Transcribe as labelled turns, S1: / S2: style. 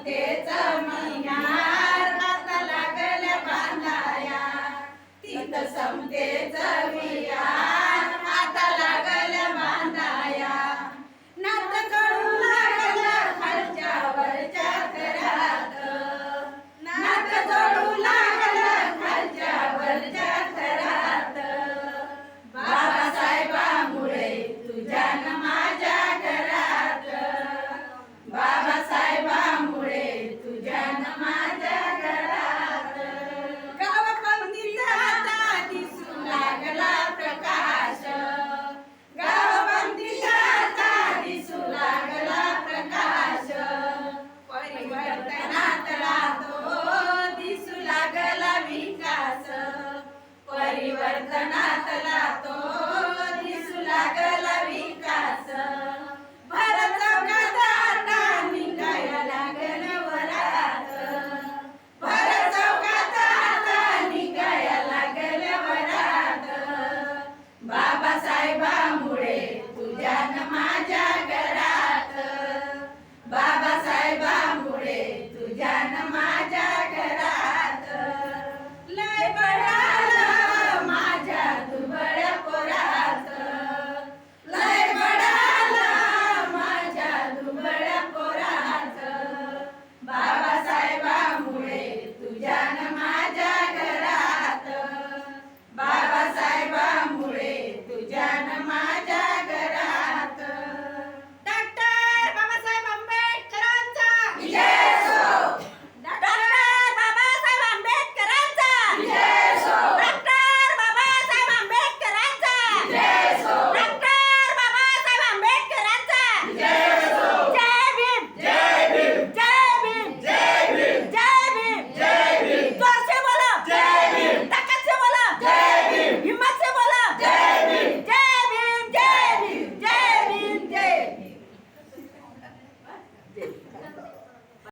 S1: सुट्टेचा महिना लागल्या बांधाया. तिथं समतेचा eternal.